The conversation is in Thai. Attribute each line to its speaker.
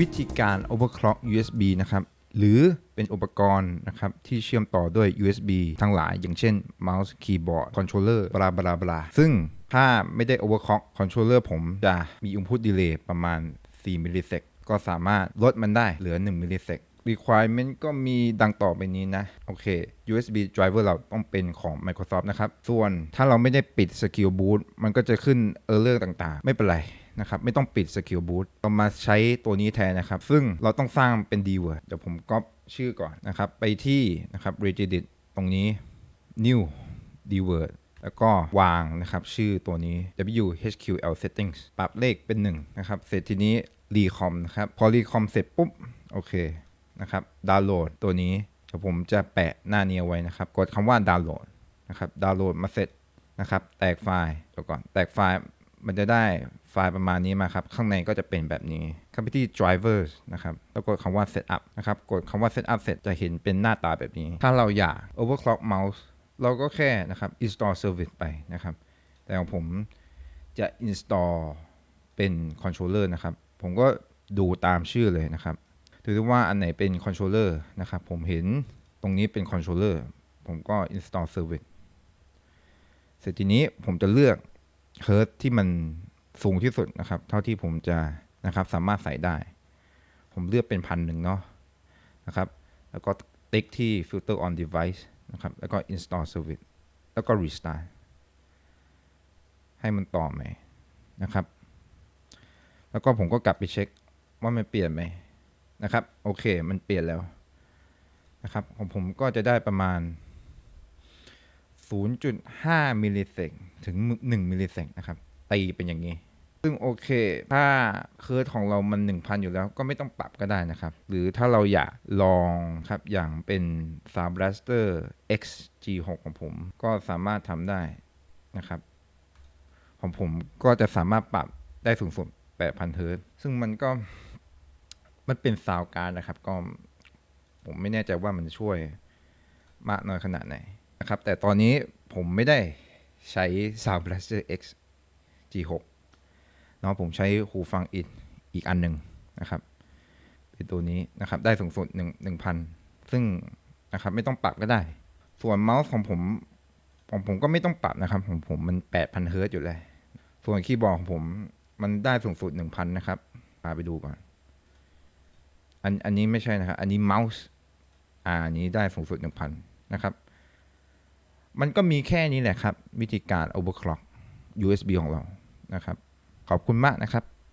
Speaker 1: วิธีการ overclock USB นะครับ หรือเป็นอุปกรณ์นะครับ ที่เชื่อมต่อด้วย USB ทั้งหลาย อย่างเช่น mouse keyboard controller บลาบลาบลาซึ่งถ้าไม่ได้ overclock controller ผมจะมี input delay ประมาณ 4 มิลลิเซกก็สามารถลดมันได้เหลือ 1 มิลลิเซก requirement ก็มีดังต่อไปนี้นะ โอเค USB driver เราต้องเป็นของ Microsoft นะครับ ส่วนถ้าเราไม่ได้ปิด Skill Boot มันก็จะขึ้น error ต่างๆ ไม่เป็นไร นะครับไม่ต้องปิด Skill Boot เรามาใช้ตัวนี้แทนนะครับ ซึ่งเราต้องสร้างเป็น dword เดี๋ยวผมก๊อปชื่อก่อนนะครับ ไปที่นะครับ regedit ตรงนี้ new dword แล้วก็วางนะครับ ชื่อตัวนี้ whql settings ปรับเลขเป็น1นะครับ เสร็จทีนี้ recom นะครับ พอ recom เสร็จปุ๊บ โอเคนะครับดาวน์โหลดตัวนี้เดี๋ยวผมจะแปะหน้านี้ไว้นะครับ กดคำว่าดาวน์โหลดนะครับดาวน์โหลดมาเสร็จนะครับ แตกไฟล์เดี๋ยวก่อน แตกไฟล์ มันจะได้ไฟล์ประมาณนี้มาครับ ข้างในก็จะเป็นแบบนี้เข้าไปที่ drivers นะครับ แล้วกดคำว่า setup นะครับ กดคำว่า setup เสร็จจะเห็นเป็นหน้าตาแบบนี้ ถ้าเราอยาก overclock mouse เราก็แค่นะครับ install service ไปนะครับ แต่ของผมจะ install เป็น controller นะครับ ผมก็ดูตามชื่อเลยนะครับถือได้ว่าอันไหนเป็น controller นะครับ ผมเห็นตรงนี้เป็น controller ผมก็ install service เสร็จทีนี้ผมจะเลือก hertz ที่มันสูงที่สุดนะครับ เท่าที่ผมจะนะครับ สามารถใส่ได้ ผมเลือกเป็นพันหนึ่งเนาะนะครับ แล้วก็ติ๊กที่ filter on device นะครับ แล้วก็ install service แล้วก็ restart ให้มันต่อไหมนะครับ แล้วก็ผมก็กลับไปเช็คว่ามันเปลี่ยนไหมนะครับ โอเค มันเปลี่ยนแล้วนะครับ ของผมก็จะได้ประมาณ 0.5 มิลลิเซกถึง 1 มิลลิเซกนะครับ ตีเป็นอย่างนี้ ซึ่งโอเค ถ้าเคิร์ดของเรามัน 1,000 อยู่แล้วก็ไม่ต้องปรับก็ได้นะครับ หรือถ้าเราอยากลองครับ อย่างเป็น Sound Blaster X G6 ของผม ก็สามารถทำได้นะครับ ของผมก็จะสามารถปรับได้สูงสุด 8,000 เฮิร์ตซ์ซึ่งมันก็มันเป็นซาวการ์ดนะครับ ก็ผมไม่แน่ใจว่ามันช่วยมากน้อยขนาดไหน นะครับ แต่ตอนนี้ผมไม่ได้ใช้ Sound Blaster X G6 เนาะผมใช้หูฟังอีกอีกอันหนึ่งนะครับ เป็นตัวนี้นะครับ ได้สูงสุด1 1,000 ซึ่งนะครับไม่ต้องปรับก็ได้ ส่วนเมาส์ของผมของผมก็ไม่ต้องปรับนะครับของผมมัน 8,000เฮิร์ต์อยู่เลยส่วนคีย์บอร์ดของผมมันได้สูงสุด1,000นะครับพาไปดูก่อนอันอันนี้ไม่ใช่นะครับ อันนี้เมาส์อ่าอันนี้ได้สูงสุด1,000นะครับ มันก็มีแค่นี้แหละครับ วิธีการ overclock USB ของเรานะครับ ขอบคุณมากนะครับ